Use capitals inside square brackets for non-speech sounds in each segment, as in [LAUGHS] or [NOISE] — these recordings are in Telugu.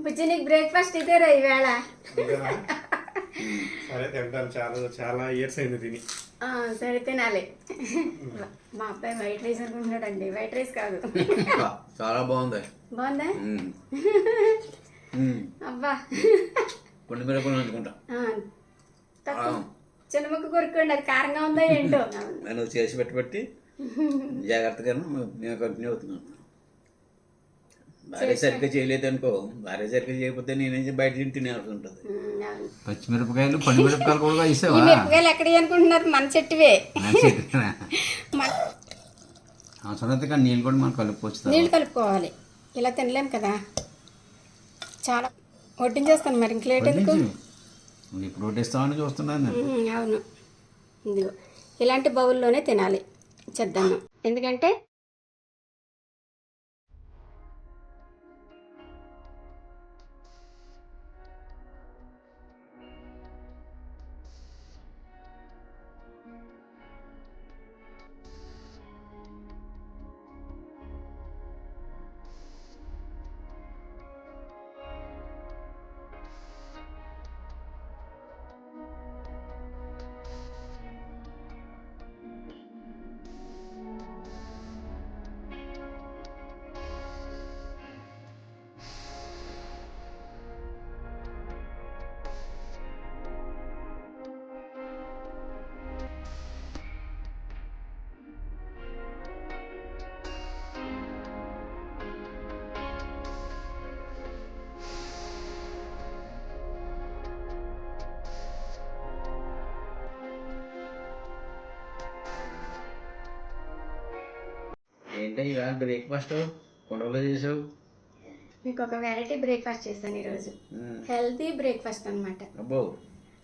బుజ్జి నీకు బ్రేక్ఫాస్ట్ ఇదేరా ఈవేళ? సరే తింటాను. చాలా చాలా ఇయర్స్ అయింది తిని. ఆ, సరే తినాలి. మా అబ్బాయి వైట్ రైస్ అనుకుంటున్నాడండి. వైట్ రైస్ కాదు. చాలా బాగుంది. బాగుందా. అబ్బా. కూడా అనుకుంటా చిన్న ముక్క కొరుక్కోండి అది కారంగా ఉందా ఏంటో. [LAUGHS] నేను చేసి పెట్టి పెట్టి [LAUGHS] జాగ్రత్తగా మేము కంటిన్యూ అవుతున్నాను. భార్య సరిగ్గా చేయలేదు అనుకో భార్య సరిగ్గా చేయకపోతే నేనేం బయట తిని తినేయాల్సి ఉంటుంది. పచ్చిమిరపకాయలు పండు మిరపకాయలు కూడా వేసావా? మిరపకాయలు ఎక్కడ అనుకుంటున్నారు మన చెట్టువే. మన [LAUGHS] అవసరం నీళ్ళు కూడా మనం కలుపుకొచ్చుతాం నీళ్ళు కలుపుకోవాలి. ఇలా తినలేం కదా. చాలా వడ్డించేస్తాను మరి ఇంక లేట్ ఎందుకు? ఇప్పుడు వడ్డిస్తామని చూస్తున్నాను అవును. ఇదిగో ఇలాంటి బౌల్లోనే తినాలి. చెద్దన్నం ఎందుకంటే ఏంటి ఇవాళ బ్రేక్ఫాస్ట్ కుండలో చేసావు? మీకు ఒక వెరైటీ బ్రేక్ఫాస్ట్ చేస్తాను ఈరోజు. హెల్తీ బ్రేక్ఫాస్ట్ అన్నమాట. అబ్బో.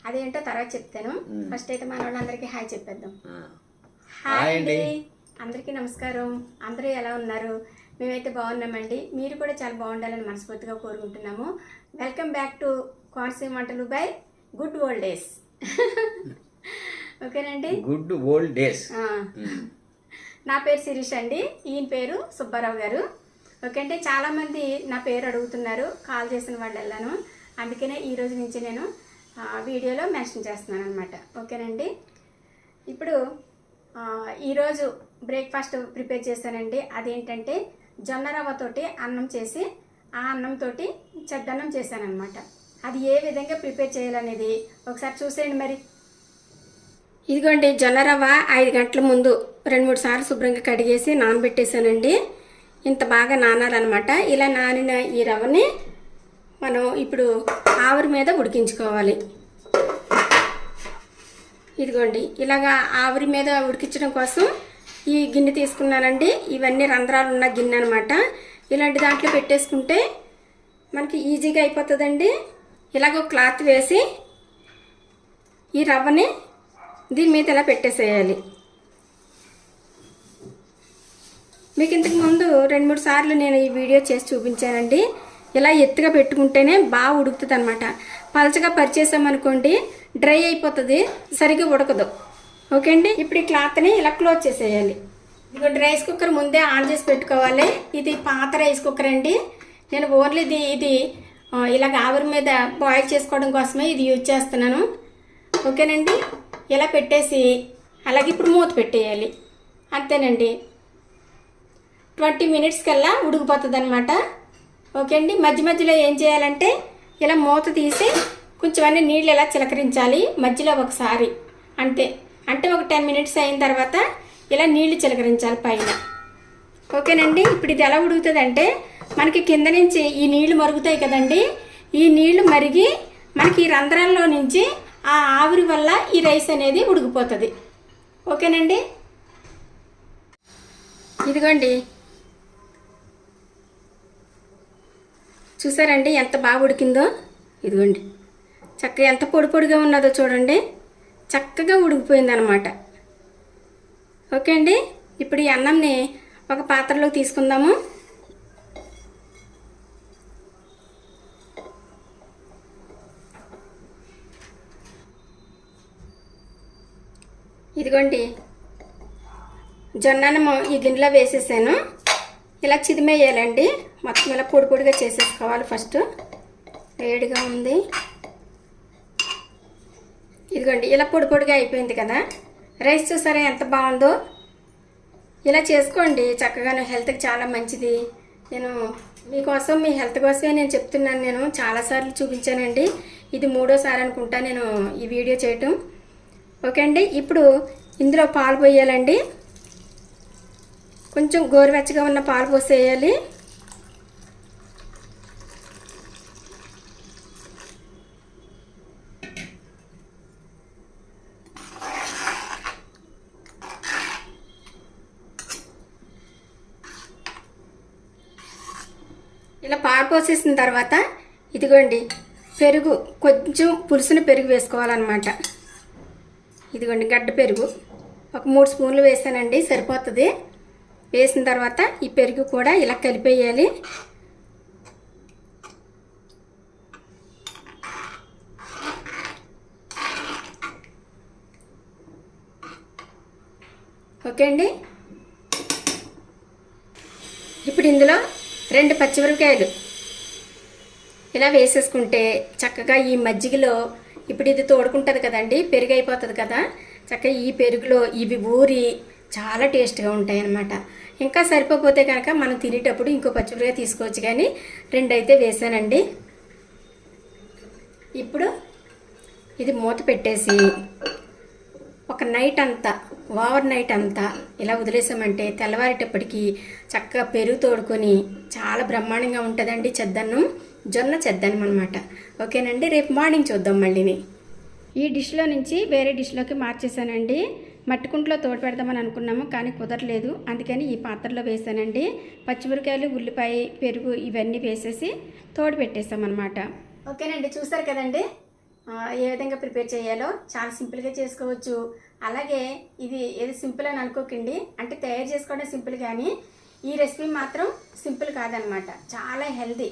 అదేంటో తర్వాత చెప్తాను. ఫస్ట్ అయితే మన వాళ్ళందరికీ హాయ్ చెప్పేద్దాం. హాయ్ అండి. అందరికీ నమస్కారం. అందరూ ఎలా ఉన్నారు? మేమైతే బాగున్నామండి. మీరు కూడా చాలా బాగుండాలని మనస్ఫూర్తిగా కోరుకుంటున్నాము. వెల్కమ్ బ్యాక్ టు కోనసీమ వంటలు బై గుడ్ ఓల్డ్ డేస్ ఓకేనండి గుడ్ ఓల్డ్ డేస్ నా పేరు శిరీష్ అండి. ఈయన పేరు సుబ్బారావు గారు. ఓకే అంటే చాలామంది నా పేరు అడుగుతున్నారు కాల్ చేసిన వాళ్ళు వెళ్ళాను అందుకనే ఈ రోజు నుంచి నేను వీడియోలో మెన్షన్ చేస్తున్నాను అనమాట ఓకేనండి? ఇప్పుడు ఈరోజు బ్రేక్ఫాస్ట్ ప్రిపేర్ చేశానండి. అదేంటంటే జొన్న రవ్వతోటి అన్నం చేసి ఆ అన్నంతోటి చెద్దన్నం చేశానమాట అది ఏ విధంగా ప్రిపేర్ చేయాలనేది ఒకసారి చూసేయండి మరి. ఇదిగోండి జొన్న రవ్వ ఐదు గంటల ముందు రెండు మూడు సార్లు శుభ్రంగా కడిగేసి నానబెట్టేశానండి. ఇంత బాగా నానాలన్నమాట. ఇలా నానిన ఈ రవ్వని మనం ఇప్పుడు ఆవిరి మీద ఉడికించుకోవాలి. ఇదిగోండి ఇలాగా ఆవిరి మీద ఉడికించడం కోసం ఈ గిన్నె తీసుకున్నానండి. ఇవన్నీ రంధ్రాలు ఉన్న గిన్నె అనమాట ఇలాంటి దాంట్లో పెట్టేసుకుంటే మనకి ఈజీగా అయిపోతుందండి. ఇలాగ క్లాత్ వేసి ఈ రవ్వని దీని మీద ఇలా పెట్టేసేయాలి? మీకు ఇంతకు ముందు రెండు మూడు సార్లు నేను ఈ వీడియో చేసి చూపించానండి. ఇలా ఎత్తుగా పెట్టుకుంటేనే బాగా ఉడుకుతుంది అనమాట పలచగా పరిచేసామనుకోండి డ్రై అయిపోతుంది సరిగ్గా ఉడకదు. ఓకే అండి ఇప్పుడు ఈ క్లాత్ని ఇలా క్లోజ్ చేసేయాలి. ఇదిగోండి రైస్ కుక్కర్ ముందే ఆన్ చేసి పెట్టుకోవాలి. ఇది పాత రైస్ కుక్కర్ అండి. నేను ఓన్లీ ఇది ఇది ఇలాగ ఆవిరి మీద బాయిల్ చేసుకోవడం కోసమే ఇది యూజ్ చేస్తున్నాను. ఓకేనండి? ఇలా పెట్టేసి అలాగే ఇప్పుడు మూత పెట్టేయాలి. అంతేనండి. ట్వంటీ మినిట్స్ కల్లా ఉడికిపోతుంది అనమాట ఓకే అండి. మధ్య మధ్యలో ఏం చేయాలంటే ఇలా మూత తీసి కొంచెం అన్ని నీళ్ళు ఇలా చిలకరించాలి మధ్యలో ఒకసారి. అంతే. అంటే ఒక టెన్ మినిట్స్ అయిన తర్వాత ఇలా నీళ్ళు చిలకరించాలి పైన. ఓకేనండి. ఇప్పుడు ఇది ఎలా ఉడుకుతుందంటే మనకి కింద నుంచి ఈ నీళ్ళు మరుగుతాయి కదండి. ఈ నీళ్ళు మరిగి మనకి ఈ రంధ్రాల్లో నుంచి ఆ ఆవిరి వల్ల ఈ రైస్ అనేది ఉడికిపోతుంది. ఓకేనండి? ఇదిగోండి. చూసారండి ఎంత బాగా ఉడికిందో? ఇదిగోండి. చక్కగా ఎంత పొడి పొడిగా ఉన్నదో చూడండి. చక్కగా ఉడికిపోయింది అనమాట ఓకే అండి ఇప్పుడు ఈ అన్నంని ఒక పాత్రలో తీసుకుందాము. ఇదిగోండి. జొన్నను ఈ గిన్నెలో వేసేసాను. ఇలా చిదిమేయాలండి. మొత్తం ఇలా పొడి పొడిగా చేసేసుకోవాలి ఫస్ట్. వేడిగా ఉంది. ఇదిగోండి ఇలా పొడి పొడిగా అయిపోయింది కదా. రైస్ చూసారా ఎంత బాగుందో? ఇలా చేసుకోండి. చక్కగాను హెల్త్కి చాలా మంచిది. నేను మీకోసం మీ హెల్త్ కోసమే నేను చెప్తున్నాను. నేను చాలాసార్లు చూపించానండి. ఇది మూడోసారి అనుకుంటా నేను ఈ వీడియో చేయటం. ఓకే అండి. ఇప్పుడు ఇందులో పాలు పోయాలండి. కొంచెం గోరువెచ్చగా ఉన్న పాలు పోసేయాలి. ఇలా పాలు పోసేసిన తర్వాత ఇదిగోండి పెరుగు కొంచెం పులుసుని పెరుగు వేసుకోవాలన్నమాట. ఇదిగోండి గడ్డ పెరుగు. ఒక మూడు స్పూన్లు వేసానండి సరిపోతుంది. వేసిన తర్వాత ఈ పెరుగు కూడా ఇలా కలిపేయాలి. ఓకే అండి. ఇప్పుడు ఇందులో రెండు పచ్చిమిరపకాయలు. ఇలా వేసేసుకుంటే చక్కగా ఈ మజ్జిగలో ఇప్పుడు ఇది తోడుకుంటుంది కదండి పెరుగు అయిపోతుంది కదా. చక్కగా ఈ పెరుగులో ఇవి ఊరి చాలా టేస్ట్గా ఉంటాయి అన్నమాట ఇంకా సరిపోతే కనుక మనం తినేటప్పుడు ఇంకో పచ్చిమిరపకాయ తీసుకోవచ్చు కానీ రెండైతే వేసానండి. ఇప్పుడు ఇది మూత పెట్టేసి ఒక నైట్ అంతా ఓవర్ నైట్ అంతా ఇలా వదిలేసామంటే తెల్లవారేటప్పటికీ చక్కగా పెరుగు తోడుకొని చాలా బ్రహ్మాండంగా ఉంటుందండి చెద్దన్నం జొన్న చెద్దన్నం అనమాట ఓకేనండి? రేపు మార్నింగ్ చూద్దాం మళ్ళీని. ఈ డిష్లో నుంచి వేరే డిష్లోకి మార్చేసానండి మట్టికుంట్లో తోడు పెడదామని అనుకున్నాము కానీ కుదరలేదు. అందుకని ఈ పాత్రలో వేసానండి పచ్చిమిరకాయలు ఉల్లిపాయ పెరుగు ఇవన్నీ వేసేసి తోడు పెట్టేసామన్నమాట ఓకేనండి చూసారు కదండి? ఏ విధంగా ప్రిపేర్ చేయాలో చాలా సింపుల్గా చేసుకోవచ్చు. అలాగే ఇది ఏది సింపుల్ అని అనుకోకండి. అంటే తయారు చేసుకోవడం సింపుల్ కానీ ఈ రెసిపీ మాత్రం సింపుల్ కాదనమాట చాలా హెల్దీ.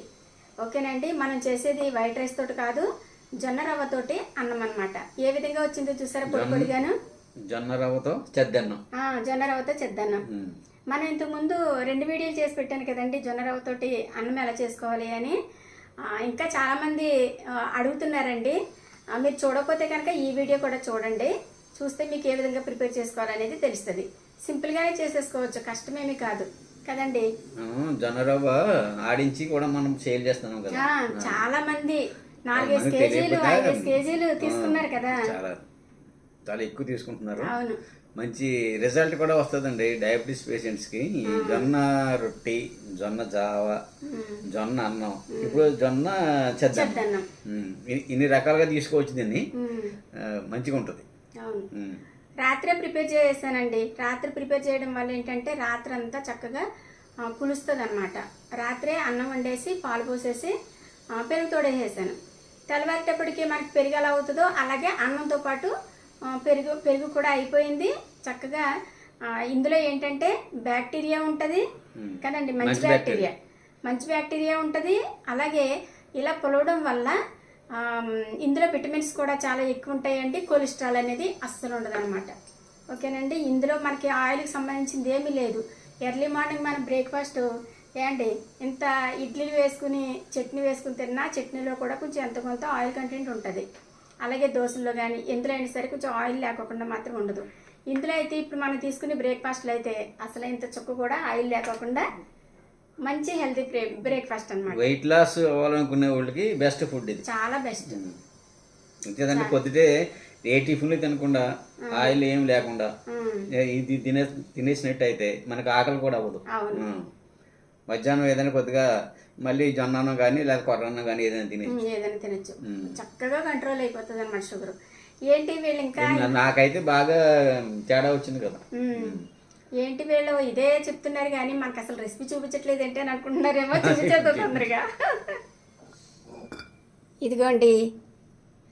ఓకేనండి మనం చేసేది వైట్ రైస్ తోటి కాదు. జొన్న రవ్వతోటి అన్నం అనమాట ఏ విధంగా వచ్చిందో చూసారా పొడి పొడిగాను? జొన్న రవ్వతో చెద్దన్నం. ఆ, జొన్న రవ్వతో చేద్దాం ఉమ్. మనం ఇంతకుముందు రెండు వీడియోలు చేసి పెట్టాను కదండి జొన్న రవ్వతోటి అన్నం ఎలా చేసుకోవాలి అని. ఇంకా చాలామంది అడుగుతున్నారండి. మీరు చూడకపోతే కనుక ఈ వీడియో కూడా చూడండి. చూస్తే మీకు ఏ విధంగా ప్రిపేర్ చేసుకోవాలనేది తెలుస్తుంది. సింపుల్గానే చేసేసుకోవచ్చు కష్టమేమీ కాదు. కదండి? జొన్న రవ్వ ఆడించి కూడా మనం సేల్ చేస్తున్నాం కదా. చాలా మంది నాలుగైదు కేజీలు ఐదేసి కేజీలు తీసుకున్నారు కదా. చాలా చాలా ఎక్కువ తీసుకుంటున్నారు. అవును. మంచి రిజల్ట్ కూడా వస్తుందండి డయాబెటీస్ పేషెంట్స్కి ఈ జొన్న రొట్టి జొన్న జావ జొన్న అన్నం. ఇప్పుడు జొన్న చెద్దన్నం. ఇన్ని రకాలుగా తీసుకోవచ్చు దీన్ని. మంచిగా ఉంటుంది. రాత్రే ప్రిపేర్ చేసానండి రాత్రి ప్రిపేర్ చేయడం వల్ల ఏంటంటే రాత్రి అంతా చక్కగా పులుస్తుంది అనమాట రాత్రే అన్నం వండేసి పాలు పోసేసి పెరుగు తోడేసేసాను. తెల్లవారేటప్పటికి మనకి పెరుగు ఎలా అవుతుందో అలాగే అన్నంతో పాటు పెరుగు పెరుగు కూడా అయిపోయింది. చక్కగా ఇందులో ఏంటంటే బ్యాక్టీరియా ఉంటుంది. కదండి? మంచి బ్యాక్టీరియా. మంచి బ్యాక్టీరియా ఉంటుంది. అలాగే ఇలా పొలవడం వల్ల ఇందులో విటమిన్స్ కూడా చాలా ఎక్కువ ఉంటాయండి. కొలెస్ట్రాల్ అనేది అస్సలు ఉండదు అనమాట ఓకేనండి? ఇందులో మనకి ఆయిల్కి సంబంధించింది ఏమీ లేదు. ఎర్లీ మార్నింగ్ మన బ్రేక్ఫాస్ట్ ఏంటి ఇంత ఇడ్లీలు వేసుకుని చట్నీ వేసుకుని తిన్నా చట్నీలో కూడా కొంచెం ఎంత కొంత ఆయిల్ కంటెంట్ ఉంటుంది. అలాగే దోశల్లో కానీ ఎందులో అయినా సరే కొంచెం ఆయిల్ లేకోకుండా మాత్రం ఉండదు. ఇందులో అయితే ఇప్పుడు మనం తీసుకునే బ్రేక్ఫాస్ట్లో అయితే అసలు ఇంత చుక్క కూడా ఆయిల్ లేకోకుండా మంచి హెల్తీ బ్రేక్ఫాస్ట్ అన్నమాట. వెయిట్ లాస్ అవ్వాలనుకునే వాళ్ళకి బెస్ట్ ఫుడ్ ఇది. చాలా బెస్ట్ ఇంకేదంటే పొద్దుటే ఏ టిఫిన్లు తినకుండా ఆయిల్ ఏం లేకుండా ఇది తినే తినేసినట్టు అయితే మనకు ఆకలి కూడా అవ్వదు. అవును. మధ్యాహ్నం ఏదైనా కొద్దిగా మళ్ళీ జొన్నన్నం కానీ లేదా కొర్రన్నం కానీ ఏదైనా తినే ఉమ్, ఏదైనా తినచ్చు. చక్కగా కంట్రోల్ అయిపోతుంది అనమాట షుగర్. ఏంటి వీళ్ళు ఇంకా? నాకైతే బాగా తేడా వచ్చింది కదా. ఏంటి వీళ్ళు? ఇదే చెప్తున్నారు కానీ మనకు అసలు రెసిపీ చూపించట్లేదు ఏంటి అని అనుకుంటున్నారేమో [LAUGHS] చూపించేద్దాం తొందరగా. [LAUGHS] ఇదిగోండి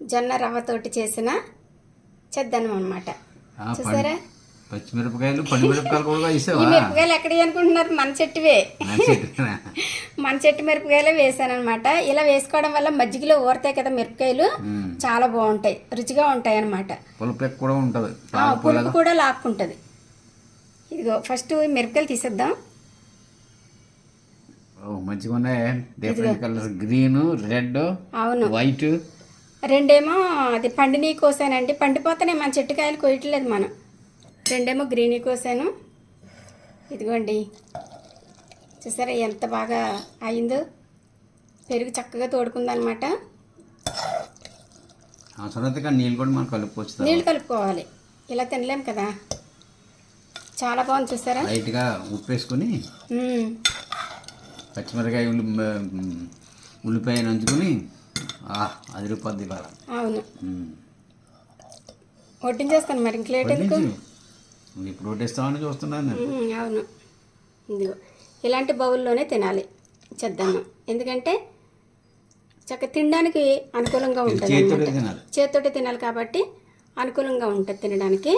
జొన్న రవ్వతోటి చేసిన చెద్దన్నం అనమాట చూసారా? పచ్చిమిరపకాయలు పండుమిరపకాయలు కూడా ఈ మిరపకాయలు ఎక్కడి అనుకుంటున్నారు మన చెట్టువే. మన చెట్టు మిరపకాయలే వేసాను అనమాట ఇలా వేసుకోవడం వల్ల మజ్జిగలో ఊరతాయి కదా మిరపకాయలు. చాలా బాగుంటాయి. రుచిగా ఉంటాయి అనమాట పులుపు కూడా ఉంటుంది. పులుపు కూడా లాక్కుంటుంది. ఇదిగో ఫస్ట్ మిరపకాయలు తీసేద్దాం. మంచిగా ఉన్నాయి. డిఫరెంట్ కలర్స్ గ్రీన్ రెడ్ అవును. వైట్ రెండేమో అది పండిని కోసానండి. పండిపోతేనే మన చెట్టుకాయలు కొయ్యట్లేదు మనం. రెండేమో గ్రీనీ కోసాను. ఇదిగోండి. చూసారా ఎంత బాగా అయిందో? పెరుగు చక్కగా తోడుకుందనమాట. నీళ్ళు కూడా మనం కలుపుకొచ్చు నీళ్ళు కలుపుకోవాలి. ఇలా తినలేం కదా. చాలా బాగుంది చూసారా? లైట్గా ఉప్పు వేసుకొని. పచ్చిమిరకాయ ఉల్లి ఉల్లిపాయ నంచుకొని అది రూపాయలు అవును. వడ్డించేస్తాను మరి ఇంక లేట్ ఎందుకు? ఇప్పుడు వడ్డిస్తామని చూస్తున్నాను అవును. ఇదిగో ఇలాంటి బౌల్లోనే తినాలి చెద్దన్నం. ఎందుకంటే చక్క తినడానికి అనుకూలంగా ఉంటుంది చేతితోటి తినాలి. కాబట్టి అనుకూలంగా ఉంటుంది తినడానికి.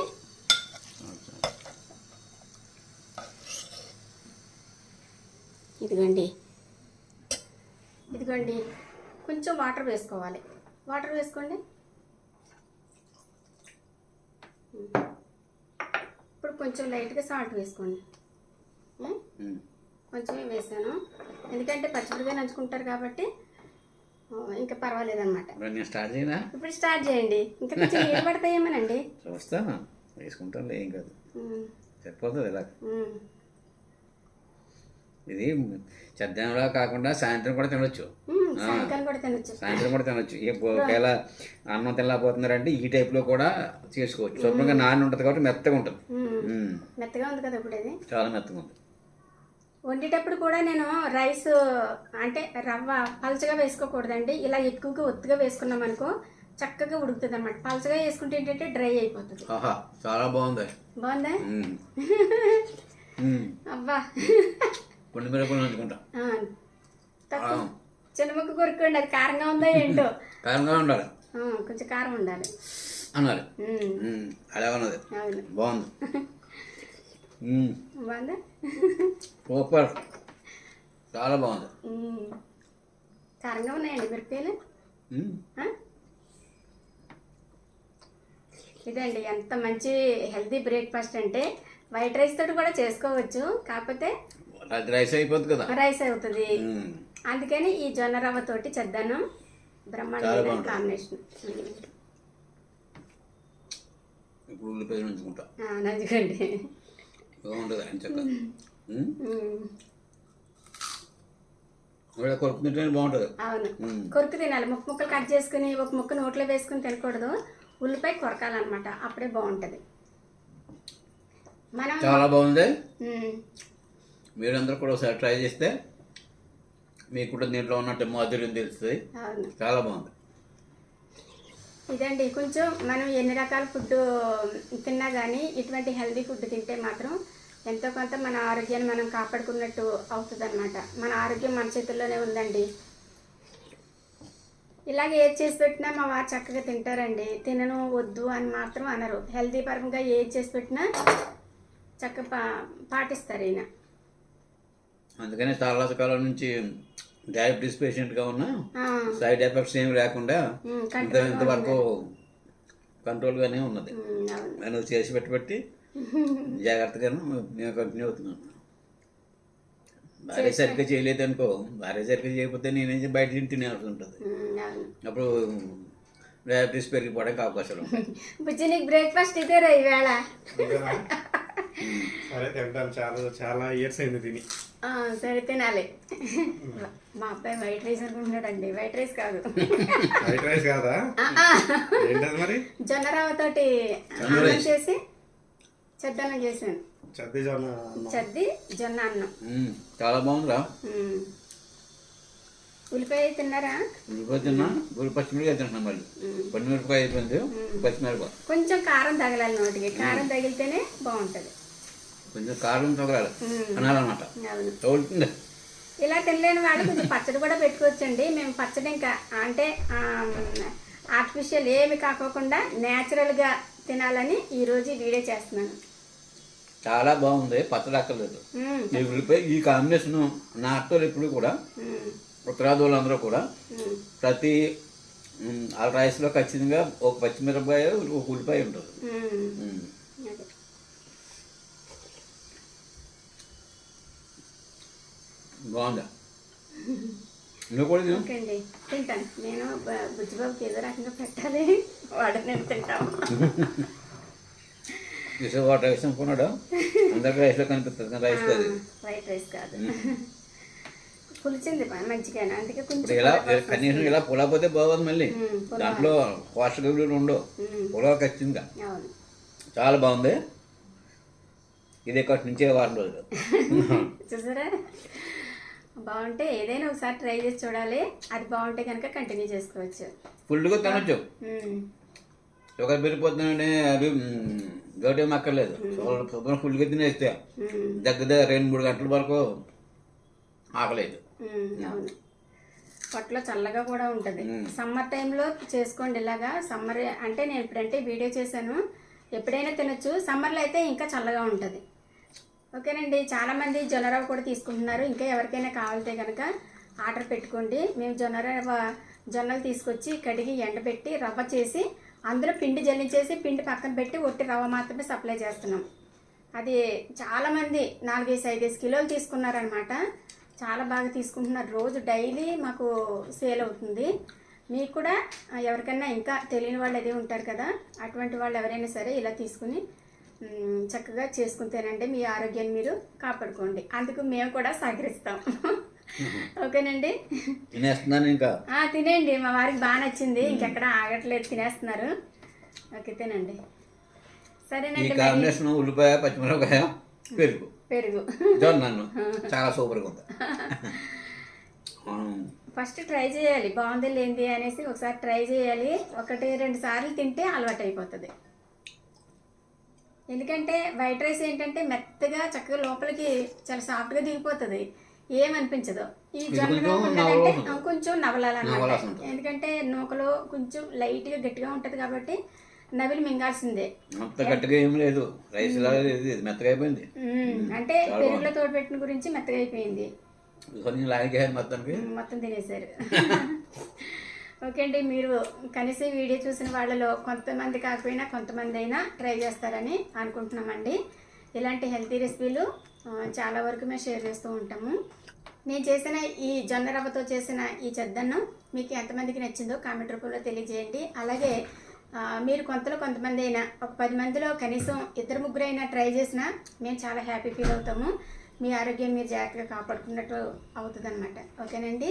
ఇదిగోండి. ఇదిగోండి. కొంచెం వాటర్ వేసుకోవాలి. వాటర్ వేసుకోండి. ఇప్పుడు కొంచెం లైట్గా సాల్ట్ వేసుకోండి. కొంచెమే వేసాను. ఎందుకంటే పచ్చిమిరపకాయ నంచుకుంటారు కాబట్టి ఇంకా పర్వాలేదన్నమాట. మరి నేను స్టార్ట్ చేయనా? ఇప్పుడు స్టార్ట్ చేయండి. ఇంకా కొంచెం నీళ్ళు పడతాయేమోనండి. చూస్తాను వేసుకుంటాను ఏం కాదు. సరిపోతుంది ఇలా. ఇది చద్దనంలా కాకుండా సాయంత్రం కూడా తినొచ్చు. సాయంత్రం కూడా తినొచ్చు. ఏ- ఒకవేళ అన్నం తినలేకపోతున్నారంటే ఈ టైప్లో కూడా చేసుకోవచ్చు. శుభ్రంగా నాని ఉంటుంది కాబట్టి మెత్తగా ఉంటుంది. మెత్తగా ఉంది కదా ఇప్పుడు ఇది? చాలా మెత్తగా ఉంది. వండేటప్పుడు కూడా నేను రైస్ అంటే రవ్వ పలచగా వేసుకోకూడదండి. ఇలా ఎక్కువగా ఒత్తుగా వేసుకున్నాం అనుకో చక్కగా ఉడుకుతుంది అనమాట పలచగా వేసుకుంటే ఏంటంటే డ్రై అయిపోతుంది. చాలా బాగుంది. బాగుందా. [LAUGHS] అబ్బా. చిన్న ముక్క కొరుక్కోండి అది కారంగా ఉందా ఏంటో? కారంగా ఉండాలి. కొంచెం కారం ఉండాలి. అన్నారు. అలా ఉన్నది. బాగుంది. [LAUGHS] సూపర్. చాలా బాగుంది. కారంగా ఉన్నాయండి మిరపకాయలు? ఇదండి ఎంత మంచి హెల్తీ బ్రేక్ఫాస్ట్ అంటే వైట్ రైస్ తోటి కూడా చేసుకోవచ్చు. కాకపోతే రైస్ అయిపోద్ది కదా. రైస్ అవుతుంది. అందుకని ఈ జొన్న రవ్వ తోటి చేద్దాను. బ్రహ్మాండమైన బాగుంటుంది. కాంబినేషన్. ఇప్పుడు ఉల్లిపాయ నంచుకుంటా నంచుకోండి బాగుంటుంది అని చక్క. కొరుకుతుంటేనే బాగుంటుంది. అవును. కొరుకు తినాలి. ముక్క ముక్కలు కట్ చేసుకుని ఒక ముక్క నోట్లో వేసుకుని తినకూడదు. ఉల్లిపాయ కొరకాలన్నమాట. అప్పుడే బాగుంటుంది. మనం చాలా బాగుంది. మీరందరూ కూడా ఒకసారి ట్రై చేస్తే మీకు కూడా దీంట్లో ఉన్నట్టు మాధుర్యం తెలుస్తుంది. చాలా బాగుంది. ఇదండి కొంచెం మనం ఎన్ని రకాల ఫుడ్ తిన్నా కానీ ఇటువంటి హెల్దీ ఫుడ్ తింటే మాత్రం ఎంతో కొంత మన ఆరోగ్యాన్ని మనం కాపాడుకున్నట్టు అవుతుందన్నమాట. మన ఆరోగ్యం మన చేతుల్లోనే ఉందండి. ఇలాగే ఏది చేసి పెట్టినా మా వారు చక్కగా తింటారండి. తినను వద్దు అని మాత్రం అనరు. హెల్దీ పరంగా ఏది చేసి పెట్టినా చక్కగా పా పాటిస్తారు ఈయన. అందుకనే చాలా కాలం నుంచి డయాబెటీస్ పేషెంట్గా ఉన్నా ఆ, సైడ్ ఎఫెక్ట్స్ ఏమి లేకుండా ఇంతవరకు కంట్రోల్గానే ఉన్నది. ఉమ్, అవును. నేను చేసి పెట్టి పెట్టి [LAUGHS] జాగ్రత్తగాను నేను కంటిన్యూ అవుతున్నాను భార్య సరిగ్గా చేయలేదు అనుకో భార్య సరిగ్గా చేయకపోతే నేనేం బయట తిని తినాల్సి ఉంటుంది. అప్పుడు డయాబెటీస్ పెరిగిపోవడానికి అవకాశాలు ఉంటాయి. [LAUGHS] బ్రేక్ఫాస్ట్ ఇదేరా ఈవేళ? సరే తింటాను. చాలా చాలా ఇయర్స్ అయింది తిని. ఆ, సరే తినాలి. మా అబ్బాయి వైట్ రైస్ అనుకుంటున్నాడండి. వైట్ రైస్ కాదు. వైట్ రైస్ కాదా. ఏంటది మరి? జొన్న రవ్వ తోటి అన్నం చేసి చెద్దన్నం చేశాను. చద్ది జొన్న అన్నం. చద్ది జొన్న అన్నం. చాలా బాగుందిరా. ఉల్లిపాయ తిన్నారా? ఉల్లిపాయ తిన్నా. ఉల్లి పచ్చిమిరపకాయ తింటున్నా మళ్ళీ. పచ్చిమిరపకాయ అయిపోయింది. పచ్చిమిరపకాయ. కొంచెం కారం తగలాలి నోటికి. కారం తగిలితేనే బాగుంటుంది. కొంచెం కారం తగలాలి మ్మ్. అనాలన్నమాట. అవును. తగులుతుంది ఇలా తినలేని వాళ్ళు కొంచెం పచ్చడి కూడా పెట్టుకోవచ్చండి. మేము పచ్చడి ఇంకా అంటే ఆర్టిఫిషియల్ ఏమి కాకోకుండా న్యాచురల్గా తినాలని ఈరోజు వీడియో చేస్తున్నాను. చాలా బాగుంది. పచ్చడి అక్కర్లేదు. ఈ ఉల్లిపాయ ఈ కాంబినేషన్ నా అక్కలు ఎప్పుడు కూడా. ఉత్తరాది వాళ్ళందరూ కూడా. ప్రతి ఆ రైస్లో ఖచ్చితంగా ఒక పచ్చిమిరపకాయ ఒక ఉల్లిపాయ ఉంటుంది మ్మ్. మ్. అదే. బాగుందా? నువ్వు కూడా తిను. తింటాను. నేను బుజ్జిబాబుకి ఏదో రకంగా పెట్టాలి. వాడు నేను తింటాము ఇసుక వాటర్ రైస్ అనుకున్నాడు? అందరికి రైస్లో కనిపిస్తుంది కానీ రైస్ కాదు. వైట్ రైస్ కాదు. పులిచింది మంచిగానే. అందుకే కొంచెం ఇలా కనీసం ఇలా పులకపోతే బాగోదు మళ్ళీ. దాంట్లో పోషక విలువలు ఉండవు పులావ్ ఖచ్చితంగా. చాలా బాగుంది. ఇది ఇక్కడి నుంచే వారం రోజులు. చూసారా? బాగుంటే ఏదైనా ఒకసారి ట్రై చేసి చూడాలి. అది బాగుంటే కనుక కంటిన్యూ చేసుకోవచ్చు. ఫుల్గా తినొచ్చు. షుగర్ పెరిగిపోతుందంటే అవి గౌటం అక్కర్లేదు. శుభ్రం ఫుల్గా తినేస్తే దగ్గర దగ్గర రెండు మూడు గంటల వరకు ఆకలేదు. పొట్టలో చల్లగా కూడా ఉంటుంది. సమ్మర్ టైంలో చేసుకోండి ఇలాగా. సమ్మర్ అంటే నేను ఇప్పుడంటే వీడియో చేశాను. ఎప్పుడైనా తినొచ్చు. సమ్మర్లో అయితే ఇంకా చల్లగా ఉంటుంది. ఓకేనండి చాలామంది జొన్న రవ్వ కూడా తీసుకుంటున్నారు. ఇంకా ఎవరికైనా కావాలితే కనుక ఆర్డర్ పెట్టుకోండి. మేము జొన్న రవ్వ జొన్నలు తీసుకొచ్చి కడిగి ఎండబెట్టి రవ్వ చేసి అందులో పిండి జల్లించేసి పిండి పక్కన పెట్టి ఒట్టి రవ్వ మాత్రమే సప్లై చేస్తున్నాం. అది చాలామంది నాలుగేసి ఐదేసి కిలోలు తీసుకున్నారనమాట. చాలా బాగా తీసుకుంటున్నారు. రోజు డైలీ మాకు సేల్ అవుతుంది. మీకు కూడా ఎవరికైనా ఇంకా తెలియని వాళ్ళు అదే ఉంటారు కదా. అటువంటి వాళ్ళు ఎవరైనా సరే ఇలా తీసుకుని చక్కగా చేసుకుని తినండి మీ ఆరోగ్యాన్ని మీరు కాపాడుకోండి. అందుకు మేము కూడా సహకరిస్తాం. ఓకేనండి? తినేస్తున్నాను ఇంకా. తినేయండి మా వారికి బాగా నచ్చింది. ఇంకెక్కడ ఆగట్లేదు తినేస్తున్నారు. ఓకే తినండి. ఈ సరేనండి కాంబినేషన్ ఉల్లిపాయ పచ్చిమిరపకాయ పెరుగు. పెరుగు. జొన్నను చాలా సూపర్గా ఉంది. [LAUGHS] ఫస్ట్ ట్రై చేయాలి. బాగుంది లేనిది అనేసి ఒకసారి ట్రై చేయాలి. ఒకటి రెండు సార్లు తింటే అలవాటు అయిపోతుంది ఎందుకంటే వైట్ రైస్ ఏంటంటే మెత్తగా చక్కగా లోపలికి చాలా సాఫ్ట్గా దిగిపోతుంది. ఏమనిపించదు. ఈ ఇది జొన్న కొంచెం ఉన్నదంటే నవలాలన్నమాట. ఎందుకంటే నూకలో కొంచెం లైట్గా గట్టిగా ఉంటుంది కాబట్టి నవిలి మింగాల్సిందే. అంత గట్టిగా ఏం లేదు. రైస్ లాగా లేదు. ఇది మెత్తగా అయిపోయింది. అంటే పెరుగులో తోడుపెట్టిన గురించి మెత్తగా అయిపోయింది. మొత్తం తినేశారు [LAUGHS] ఓకే అండి మీరు కనీసం వీడియో చూసిన వాళ్ళలో కొంతమంది కాకపోయినా కొంతమంది అయినా ట్రై చేస్తారని అనుకుంటున్నామండి. ఇలాంటి హెల్తీ రెసిపీలు చాలా వరకు మేము షేర్ చేస్తూ ఉంటాము. నేను చేసిన ఈ జొన్న రవ్వతో చేసిన ఈ చెద్దన్ను మీకు ఎంతమందికి నచ్చిందో కామెంట్ రూపంలో తెలియజేయండి. అలాగే మీరు కొంతలో కొంతమంది అయినా ఒక పది మందిలో కనీసం ఇద్దరు ముగ్గురు అయినా ట్రై చేసినా మేము చాలా హ్యాపీ ఫీల్ అవుతాము. మీ ఆరోగ్యం మీరు జాగ్రత్తగా కాపాడుకున్నట్టు అవుతుంది అనమాట ఓకేనండి?